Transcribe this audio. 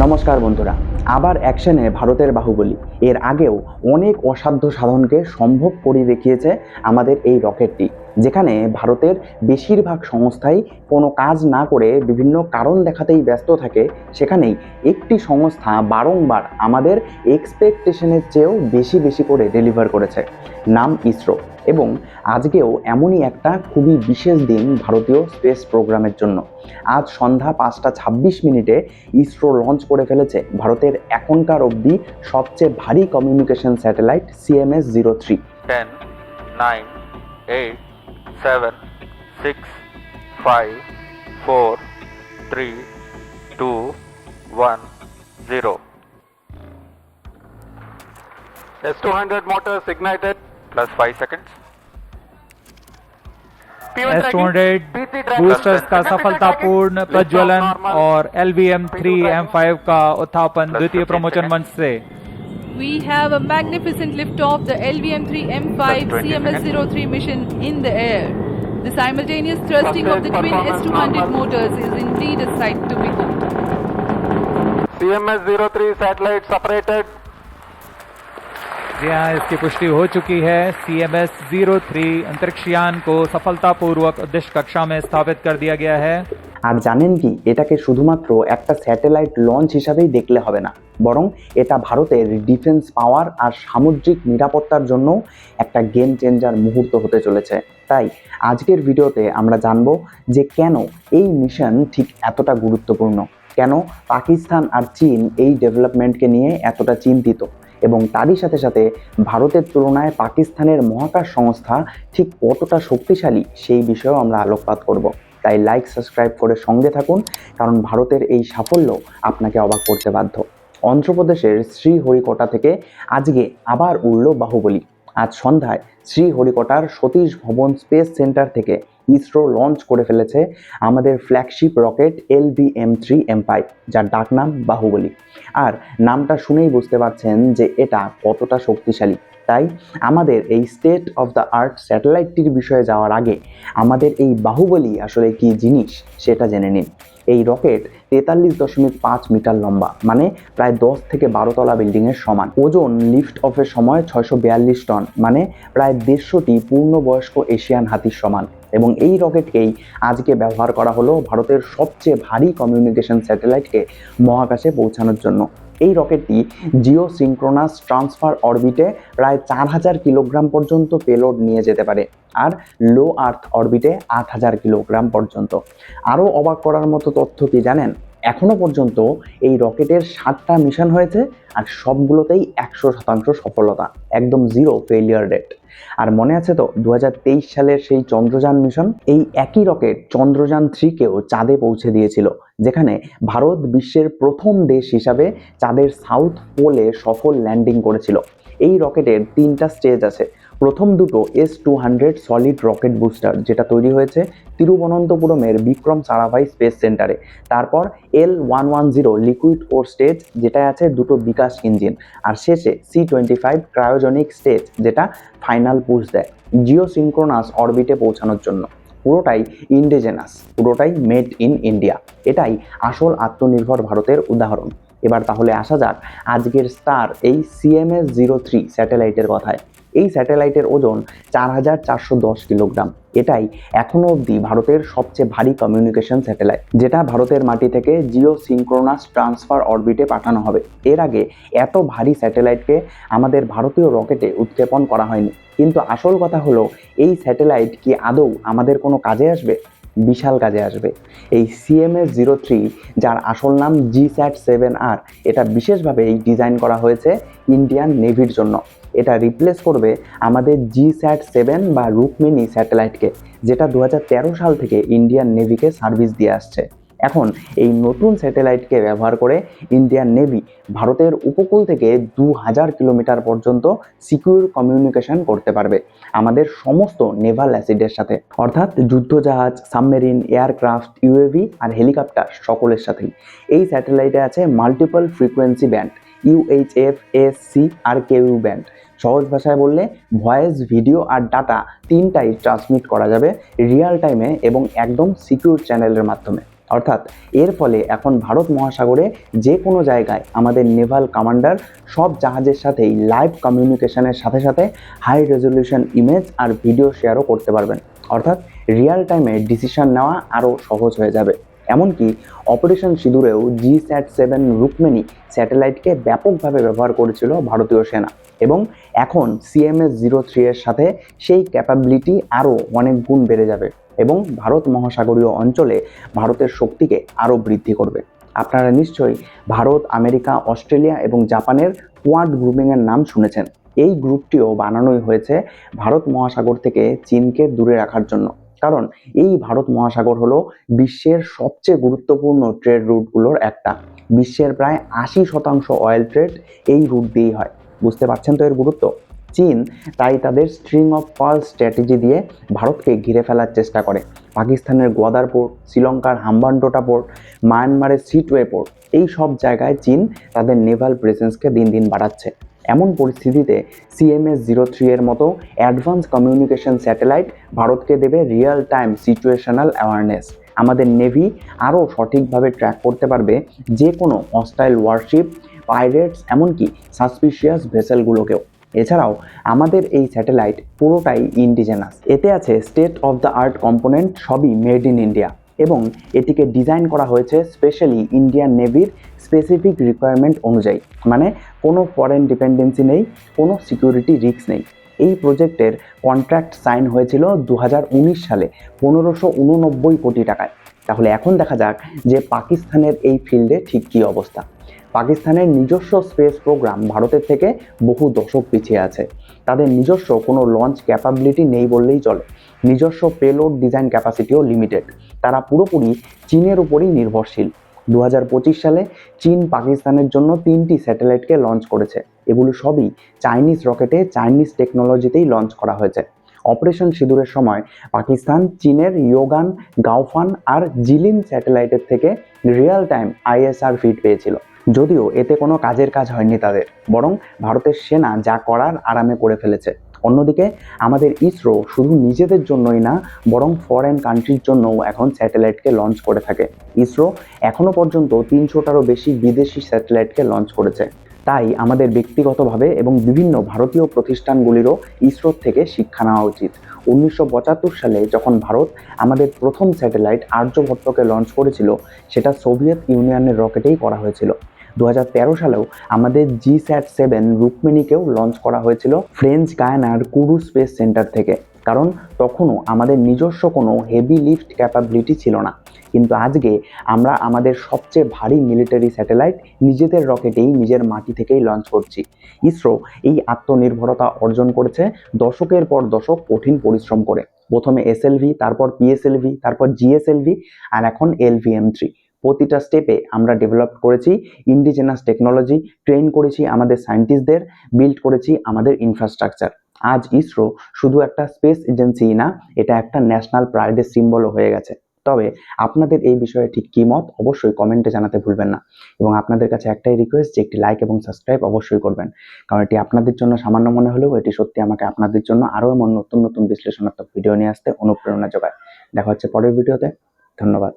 নমস্কার বন্ধুরা, আবার অ্যাকশনে ভারতের বাহুবলী। এর আগেও অনেক অসাধ্য সাধনকে সম্ভব করে দেখিয়েছে আমাদের এই রকেটটি, যেখানে ভারতের বেশিরভাগ সংস্থাই কোনো কাজ না করে বিভিন্ন কারণ দেখাতেই ব্যস্ত থাকে। সেখানেই একটি সংস্থা বারংবার আমাদের এক্সপেকটেশনের চেয়েও বেশি বেশি করে ডেলিভার করেছে। নাম ইসরো। এবং আজকেও এমনই একটা খুবই বিশেষ দিন ভারতীয় স্পেস প্রোগ্রামের জন্য। আজ সন্ধ্যা পাঁচটা ছাব্বিশ মিনিটে ইসরো লঞ্চ করে ফেলেছে ভারতের এখনকার অবধি সবচেয়ে ভারী communication satellite CMS zero three 10, 9, 8, 7, 6, 5, 4, 3, 2, 1, 0. S200 motors ignited plus 5 seconds. S two hundred boosters का सफलतापूर्ण प्रज्वलन और L V M three M five का उत्थापन द्वितीय प्रमोचन मंच से We have a magnificent liftoff, the LVM-3 M5 Plus 20 CMS-03 mission in the air. The simultaneous thrusting of the twin S200 motors is indeed a sight to behold. CMS 03 satellite separated. जी हाँ इसकी पुष्टि हो चुकी है C M S zero three अंतरिक्षयान को सफलतापूर्वक उद्देश्य कक्षा में स्थापित कर दिया गया है আর জানেন কি এটাকে শুধুমাত্র একটা স্যাটেলাইট লঞ্চ হিসাবেই দেখলে হবে না বরং এটা ভারতের ডিফেন্স পাওয়ার আর সামুদ্রিক নিরাপত্তার জন্য একটা গেম চেঞ্জার মুহূর্ত হতে চলেছে তাই আজকের ভিডিওতে আমরা জানব যে কেন এই মিশন ঠিক এতটা গুরুত্বপূর্ণ কেন পাকিস্তান আর চীন এই ডেভেলপমেন্টকে নিয়ে এতটা চিন্তিত এবং তারই সাথে সাথে ভারতের তুলনায় পাকিস্তানের মহাকাশ সংস্থা ঠিক কতটা শক্তিশালী সেই বিষয়েও আমরা আলোকপাত করব। তাই লাইক সাবস্ক্রাইব করে সঙ্গে থাকুন, কারণ ভারতের এই সাফল্য আপনাকে অবাক করতে বাধ্য। অন্ধ্রপ্রদেশের শ্রীহরিকোটা থেকে আজকে আবার উড়ল বাহুবলী। আজ সন্ধ্যায় শ্রীহরিকোটার সতীশ ভবন স্পেস সেন্টার থেকে ইসরো লঞ্চ করে ফেলেছে আমাদের flagship rocket L V M three M five যার ডাকনাম বাহুবলী। আর নামটা শুনেই বুঝতে পারছেন যে এটা কতটা শক্তিশালী। তাই আমাদের এই স্টেট অফ দ্য আর্ট স্যাটেলাইটটির বিষয়ে যাওয়ার আগে আমাদের এই বাহুবলী আসলে কি জিনিস সেটা জেনে নিন। এই রকেট তেতাল্লিশ দশমিক পাঁচ মিটার লম্বা মানে প্রায় দশ থেকে বারো তলা বিল্ডিংয়ের সমান। ওজন লিফট অফের সময় ছয়শো বিয়াল্লিশ টন মানে প্রায় দেড়শোটি পূর্ণবয়স্ক এশিয়ান হাতির সমান। এবং এই রকেটকেই আজকে ব্যবহার করা হলো ভারতের সবচেয়ে ভারী কমিউনিকেশন স্যাটেলাইটকে মহাকাশে পৌঁছানোর জন্য। এই রকেটটি জিও সিঙ্ক্রোনাস ট্রান্সফার অরবিটে প্রায় চার হাজার কিলোগ্রাম পর্যন্ত পেলোড নিয়ে যেতে পারে আর লো আর্থ অরবিটে আট হাজার কিলোগ্রাম পর্যন্ত। আরও অবাক করার মতো তথ্য কি জানেন? এখনও পর্যন্ত এই রকেটের সাতটা মিশন হয়েছে আর সবগুলোতেই একশো শতাংশ সফলতা, একদম জিরো ফেলিয়ার রেট আর মনে আছে তো দু হাজার তেইশ সালের সেই চন্দ্রযান মিশন, এই একই রকেট চন্দ্রযান থ্রিকেও চাঁদে পৌঁছে দিয়েছিল, যেখানে ভারত বিশ্বের প্রথম দেশ হিসাবে চাঁদের সাউথ পোলে সফল ল্যান্ডিং করেছিল। এই রকেটের তিনটা স্টেজ আছে প্রথম দুটো S two hundred solid rocket booster যেটা তৈরি হয়েছে তিরুবনন্তপুরমের বিক্রম সারাভাই স্পেস সেন্টারে তারপর L one one zero liquid ওর স্টেজ যেটায় আছে দুটো বিকাশ ইঞ্জিন। আর শেষে C twenty five cryogenic stage যেটা ফাইনাল পুশ দেয় জিও সিনক্রোনাস অরবিটে পৌঁছানোর জন্য। পুরোটাই ইন্ডিজেনাস পুরোটাই মেড ইন ইন্ডিয়া এটাই আসল আত্মনির্ভর ভারতের উদাহরণ। এবার তাহলে আসা যাক আজকের স্টার এই সিএমএস জিরো থ্রি স্যাটেলাইটের কথায়। এই স্যাটেলাইটের ওজন চার হাজার চারশো দশ কিলোগ্রাম। এটাই এখনও অবধি ভারতের সবচেয়ে ভারী কমিউনিকেশন স্যাটেলাইট যেটা ভারতের মাটি থেকে জিও সিনক্রোনাস ট্রান্সফার অরবিটে পাঠানো হবে। এর আগে এত ভারী স্যাটেলাইটকে আমাদের ভারতীয় রকেটে উৎক্ষেপণ করা হয়নি। কিন্তু আসল কথা হলো, এই স্যাটেলাইট কি আদৌ আমাদের কোনো কাজে আসবে? বিশাল কাজে আসবে। এই সিএমএস জিরো থ্রি যার আসল নাম জি স্যাট সেভেন আর এটা বিশেষভাবে এই ডিজাইন করা হয়েছে ইন্ডিয়ান নেভির জন্য। এটা রিপ্লেস করবে আমাদের জি স্যাট সেভেন বা রুকমিনি স্যাটেলাইটকে যেটা দু হাজার তেরো সাল থেকে ইন্ডিয়ান নেভিকে সার্ভিস দিয়ে আসছে। এখন এই নতুন স্যাটেলাইটকে ব্যবহার করে ইন্ডিয়ান নেভি ভারতের উপকূল থেকে দু হাজার কিলোমিটার পর্যন্ত সিকিউর কমিউনিকেশন করতে পারবে আমাদের সমস্ত নেভাল অ্যাসিডের সাথে। অর্থাৎ যুদ্ধজাহাজ সাবমেরিন এয়ারক্রাফট ইউএভি আর হেলিকপ্টার সকলের সাথেই। এই স্যাটেলাইটে আছে multiple frequency band UHF S C আর কেউ ব্যান্ড সহজ ভাষায় বললে ভয়েস, ভিডিও আর ডাটা তিনটাই ট্রান্সমিট করা যাবে রিয়াল টাইমে এবং একদম সিকিউর চ্যানেলের মাধ্যমে। অর্থাৎ এর ফলে এখন ভারত মহাসাগরে যে কোনো জায়গায় আমাদের নেভাল কমান্ডার সব জাহাজের সাথেই লাইভ কমিউনিকেশনের সাথে সাথে হাই রেজলিউশন ইমেজ আর ভিডিও শেয়ারও করতে পারবেন। অর্থাৎ রিয়াল টাইমে ডিসিশন নেওয়া আরও সহজ হয়ে যাবে। এমনকি অপারেশন সিঁদুরেও জি স্যাট সেভেন রুকমেনি স্যাটেলাইটকে ব্যাপকভাবে ব্যবহার করেছিল ভারতীয় সেনা। এবং এখন সিএমএস জিরো থ্রি এর সাথে সেই ক্যাপাবিলিটি আরও অনেক গুণ বেড়ে যাবে এবং ভারত মহাসাগরীয় অঞ্চলে ভারতের শক্তিকে আরও বৃদ্ধি করবে। আপনারা নিশ্চয়ই ভারত, আমেরিকা, অস্ট্রেলিয়া এবং জাপানের কোয়াড গ্রুপিংয়ের নাম শুনেছেন। এই গ্রুপটিও বানানোই হয়েছে ভারত মহাসাগর থেকে চীনকে দূরে রাখার জন্য। কারণ এই ভারত মহাসাগর হলো বিশ্বের সবচেয়ে গুরুত্বপূর্ণ ট্রেড রুটগুলোর একটা। বিশ্বের প্রায় আশি শতাংশ অয়েল ট্রেড এই রুট দিয়েই হয়। বুঝতে পারছেন তো এর গুরুত্ব? চীন তাই তাদের স্ট্রিং অফ পাল স্ট্র্যাটেজি দিয়ে ভারতকে ঘিরে ফেলার চেষ্টা করে। পাকিস্তানের গোয়াদার পোর্ট শ্রীলঙ্কার হাম্বানটোটা পোর্ট মায়ানমারের সিটওয়ে পোর্ট এই সব জায়গায় চীন তাদের নেভাল প্রেজেন্সকে দিন দিন বাড়াচ্ছে। এমন পরিস্থিতিতে সিএমএস জিরো থ্রি এর মতো অ্যাডভান্স কমিউনিকেশন স্যাটেলাইট ভারতকে দেবে রিয়েল টাইম সিচুয়েশনাল অ্যাওয়ারনেস আমাদের নেভি আরও সঠিকভাবে ট্র্যাক করতে পারবে যে কোনো হস্টাইল ওয়ারশিপ পাইরেটস এমনকি সাসপিশিয়াস ভেসেলগুলোকেও এছাড়াও আমাদের এই স্যাটেলাইট পুরোটাই ইন্ডিজেনাস এতে আছে state of the art component সবই মেড ইন ইন্ডিয়া এবং এটিকে ডিজাইন করা হয়েছে স্পেশালি ইন্ডিয়ান নেভির স্পেসিফিক রিকোয়ারমেন্ট অনুযায়ী। মানে কোনো ফরেন ডিপেন্ডেন্সি নেই, কোনো সিকিউরিটি রিস্ক নেই। এই প্রজেক্টের কন্ট্রাক্ট সাইন হয়েছিল দু হাজার উনিশ সালে, পনেরোশো উননব্বই কোটি টাকায়। তাহলে এখন দেখা যাক যে পাকিস্তানের এই ফিল্ডে ঠিক কী অবস্থা। পাকিস্তানের নিজস্ব স্পেস প্রোগ্রাম ভারতের থেকে বহু দশক পিছিয়ে আছে। তাদের নিজস্ব কোনো লঞ্চ ক্যাপাবিলিটি নেই বললেই চলে। নিজস্ব পেলোড ডিজাইন ক্যাপাসিটিও লিমিটেড তারা পুরোপুরি চীনের উপরই নির্ভরশীল। দু হাজার পঁচিশ সালে চীন পাকিস্তানের জন্য তিনটি স্যাটেলাইটকে লঞ্চ করেছে। এগুলো সবই চাইনিজ রকেটে চাইনিজ টেকনোলজিতেই লঞ্চ করা হয়েছে। অপারেশন সিঁদুরের সময় পাকিস্তান, চীনের ইয়োগান গাওফান আর জিলিন স্যাটেলাইটের থেকে রিয়েল টাইম আইএসআর ফিড পেয়েছিল। যদিও এতে কোনো কাজের কাজ হয়নি তাদের, বরং ভারতের সেনা যা করার আরামে করে ফেলেছে। অন্যদিকে, আমাদের ইসরো শুধু নিজেদের জন্যই না, বরং ফরেন কান্ট্রির জন্যও এখন স্যাটেলাইটকে লঞ্চ করে থাকে। ইসরো এখনও পর্যন্ত তিনশোটারও বেশি বিদেশি স্যাটেলাইটকে লঞ্চ করেছে। তাই আমাদের ব্যক্তিগতভাবে এবং বিভিন্ন ভারতীয় প্রতিষ্ঠানগুলিরও ইসরোর থেকে শিক্ষা নেওয়া উচিত। উনিশশো পঁচাত্তর সালে যখন ভারত আমাদের প্রথম স্যাটেলাইট আর্যভট্টকে লঞ্চ করেছিল, সেটা সোভিয়েত ইউনিয়নের রকেটেই করা হয়েছিল। দু হাজার তেরো সালেও আমাদের জি স্যাট সেভেন রুকমিনিকেও লঞ্চ করা হয়েছিল ফ্রেঞ্চ গায়ানার কুরু স্পেস সেন্টার থেকে। কারণ তখনও আমাদের নিজস্ব কোনো হেভি লিফট ক্যাপাবিলিটি ছিল না। কিন্তু আজকে আমরা আমাদের সবচেয়ে ভারী মিলিটারি স্যাটেলাইট নিজেদের রকেটেই নিজের মাটি থেকেই লঞ্চ করছি। ইসরো এই আত্মনির্ভরতা অর্জন করেছে দশকের পর দশক কঠিন পরিশ্রম করে। প্রথমে এসএলভি তারপর পিএসএলভি তারপর জিএসএলভি আর এখন এলভিএম থ্রি প্রতিটা স্টেপে আমরা ডেভেলপ করেছি ইন্ডিজেনাস টেকনোলজি ট্রেন করেছি আমাদের সায়েন্টিস্টদের বিল্ড করেছি আমাদের ইনফ্রাস্ট্রাকচার আজ ইসরো শুধু একটা স্পেস এজেন্সি না, এটা একটা ন্যাশনাল প্রাইডের সিম্বলও হয়ে গেছে। তবে আপনাদের এই বিষয়ে ঠিক কী মত অবশ্যই কমেন্টে জানাতে ভুলবেন না। এবং আপনাদের কাছে একটাই রিকোয়েস্ট যে একটি লাইক এবং সাবস্ক্রাইব অবশ্যই করবেন। কারণ এটি আপনাদের জন্য সামান্য মনে হলেও এটি সত্যি আমাকে আপনাদের জন্য আরও এমন নতুন নতুন বিশ্লেষণাত্মক ভিডিও নিয়ে আসতে অনুপ্রেরণা যোগায়। দেখা হচ্ছে পরের ভিডিওতে ধন্যবাদ।